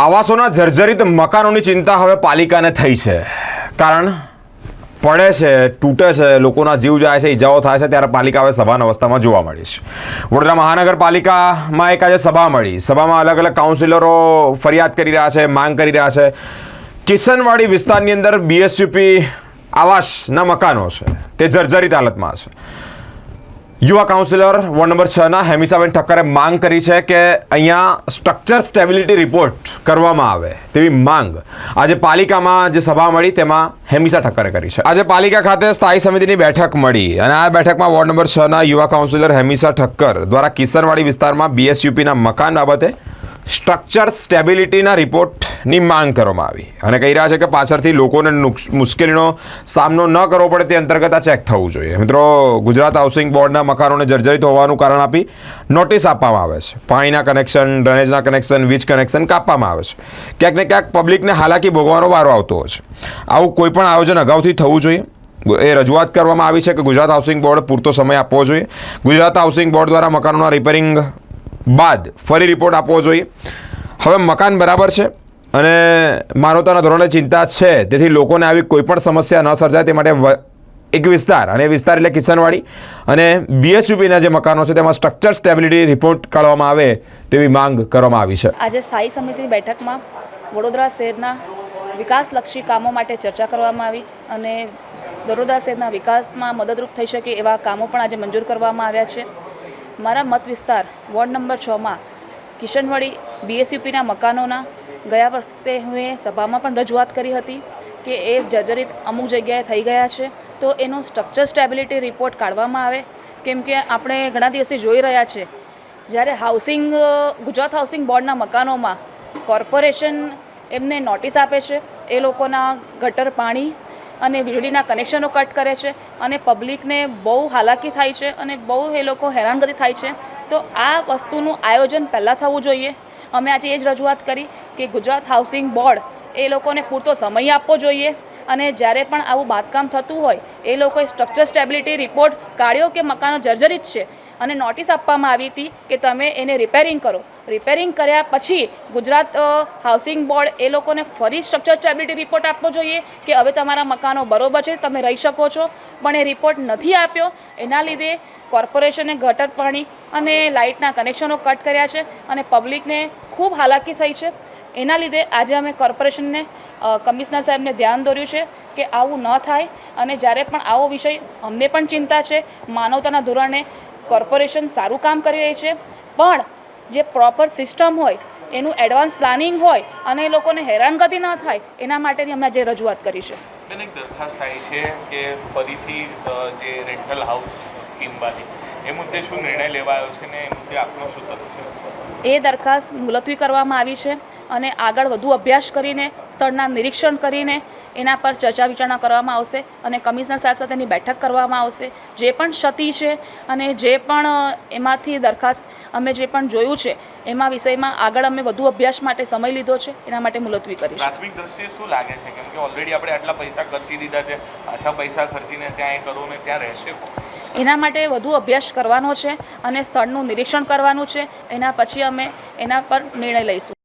આવાસોના જર્જરિત મકાનોની ચિંતા હવે પાલિકાને થઈ છે. કારણ પડે છે, તૂટે છે, લોકોના જીવ જાય છે, ઈજાઓ થાય છે, ત્યારે પાલિકા હવે સભાન અવસ્થામાં જોવા મળી છે. વડોદરા મહાનગરપાલિકામાં એક આજે સભા મળી. સભામાં અલગ અલગ કાઉન્સિલરો ફરિયાદ કરી રહ્યા છે, માંગ કરી રહ્યા છે. કિશનવાડી વિસ્તારની અંદર બીએસયુપી આવાસના મકાનો છે. તે જર્જરિત હાલતમાં છે. યુવા કાઉન્સિલર વોર્ડ નંબર છના હેમિસાબેન ઠક્કરે માંગ કરી છે કે અહીંયા સ્ટ્રક્ચર સ્ટેબિલિટી રિપોર્ટ કરવામાં આવે તેવી માંગ આજે પાલિકામાં જે સભા મળી તેમાં હેમિસા ઠક્કરે કરી છે. આજે પાલિકા ખાતે સ્થાયી સમિતિની બેઠક મળી અને આ બેઠકમાં વોર્ડ નંબર છના યુવા કાઉન્સિલર હેમિસા ઠક્કર દ્વારા કિશનવાડી વિસ્તારમાં બીએસયુપીના મકાન બાબતે સ્ટ્રક્ચર સ્ટેબિલિટીના રિપોર્ટની માંગ કરવામાં આવી. અને કહી રહ્યા છે કે પાછળથી લોકોને મુશ્કેલીનો સામનો ન કરવો પડે તે અંતર્ગત આ ચેક થવું જોઈએ. મિત્રો, ગુજરાત હાઉસિંગ બોર્ડના મકાનોને જર્જરિત હોવાનું કારણ આપી નોટિસ આપવામાં આવે છે. પાણીના કનેક્શન, ડ્રેનેજના કનેક્શન, વીજ કનેક્શન કાપવામાં આવે છે. ક્યાંક ને ક્યાંક પબ્લિકને હાલાકી ભોગવાનો વારો આવતો હોય છે. આવું કોઈપણ આયોજન અગાઉથી થવું જોઈએ. એ રજૂઆત કરવામાં આવી છે કે ગુજરાત હાઉસિંગ બોર્ડ પૂરતો સમય આપવો જોઈએ. ગુજરાત હાઉસિંગ બોર્ડ દ્વારા મકાનોના રિપેરિંગ બાદ ફરી રિપોર્ટ આપવો જોઈએ. હવે મકાન બરાબર છે અને માનવતાના ધોરણે ચિંતા છે. તેથી લોકોને આવી કોઈપણ સમસ્યા ન સર્જાય તે માટે એક વિસ્તાર અને વિસ્તાર એટલે કિશનવાડી અને બીએસયુપીના જે મકાનો છે તેમાં સ્ટ્રક્ચર સ્ટેબિલિટી રિપોર્ટ કાઢવામાં આવે તેવી માંગ કરવામાં આવી છે. આજે સ્થાયી સમિતિની બેઠકમાં વડોદરા શહેરના વિકાસલક્ષી કામો માટે ચર્ચા કરવામાં આવી અને વડોદરા શહેરના વિકાસમાં મદદરૂપ થઈ શકે એવા કામો પણ આજે મંજૂર કરવામાં આવ્યા છે. મારા મત વિસ્તાર વોર્ડ નંબર છમાં કિશનવાડી બીએસયુપીના મકાનોના ગયા વખતે હું એ સભામાં પણ રજૂઆત કરી હતી કે એ જર્જરિત અમુક જગ્યાએ થઈ ગયા છે. તો એનો સ્ટ્રક્ચર સ્ટેબિલિટી રિપોર્ટ કાઢવામાં આવે. કેમ કે આપણે ઘણા દિવસથી જોઈ રહ્યા છે. જ્યારે હાઉસિંગ ગુજરાત હાઉસિંગ બોર્ડના મકાનોમાં કોર્પોરેશન એમને નોટિસ આપે છે. એ લોકોના ગટર પાણી અને વીજળીના કનેક્શનો કટ કરે છે અને પબ્લિકને બહુ હાલાકી થાય છે અને બહુ એ લોકો હેરાનગતિ થાય છે. તો આ વસ્તુનું આયોજન પહેલાં થવું જોઈએ. અમે આજે એ જ રજૂઆત કરી કે ગુજરાત હાઉસિંગ બોર્ડ એ લોકોને પૂરતો સમય આપવો જોઈએ અને જ્યારે પણ આવું બાંધકામ થતું હોય, એ લોકોએ સ્ટ્રક્ચર સ્ટેબિલિટી રિપોર્ટ કાઢ્યો કે મકાનો જર્જરિત છે અને નોટિસ આપવામાં આવી હતી કે તમે એને રિપેરિંગ કરો. રિપેરિંગ કર્યા પછી ગુજરાત હાઉસિંગ બોર્ડ એ લોકોને ફરી સ્ટ્રક્ચર સ્ટેબિલિટી રિપોર્ટ આપવો જોઈએ કે હવે તમારા મકાનો બરોબર છે, તમે રહી શકો છો. પણ એ રિપોર્ટ નથી આપ્યો. એના લીધે કોર્પોરેશને ગટર પાણી અને લાઇટના કનેક્શનો કટ કર્યા છે અને પબ્લિકને ખૂબ હાલાકી થઈ છે. એના લીધે આજે અમે કોર્પોરેશનને કમિશનર સાહેબને ધ્યાન દોર્યું છે કે આવું ન થાય અને જ્યારે પણ આવો વિષય અમને પણ ચિંતા છે, માનવતાના ધોરણે કોર્પોરેશન સારું કામ કરી રહી છે. પણ જે પ્રોપર સિસ્ટમ હોય એનું એડવાન્સ પ્લાનિંગ હોય અને એ લોકોને હેરાનગતિ ન થાય એના માટેની અમે જે રજૂઆત કરી છે. બેન એક દરખાસ્ત થાય છે કે ફરીથી જે રેન્ટલ હાઉસ સ્કીમ વાળી એ મુદ્દે શું નિર્ણય લેવાયો છે ને એ મુદ્દે આપનો શું તક છે? એ દરખાસ્ત મુલતવી કરવામાં આવી છે અને આગળ વધુ અભ્યાસ કરીને સ્થળના નિરીક્ષણ કરીને એના પર ચર્ચા વિચારણા કરવામાં આવશે અને કમિશનર સાહેબ સાથેની બેઠક કરવામાં આવશે. જે પણ ક્ષતિ છે અને જે પણ એમાંથી દરખાસ્ત અમે જે પણ જોયું છે એમાં વિષયમાં આગળ અમે વધુ અભ્યાસ માટે સમય લીધો છે એના માટે મુલતવી કરીશું. પ્રાથમિક દ્રષ્ટિએ શું લાગે છે? કેમ કે ઓલરેડી આપણે આટલા પૈસા ખર્ચી દીધા છે પાછા પૈસા ખર્ચીને ત્યાં એ કરો ને ત્યાં રહેશે એના માટે વધુ અભ્યાસ કરવાનો છે અને સ્થળનું નિરીક્ષણ કરવાનું છે એના પછી અમે એના પર નિર્ણય લઈશું.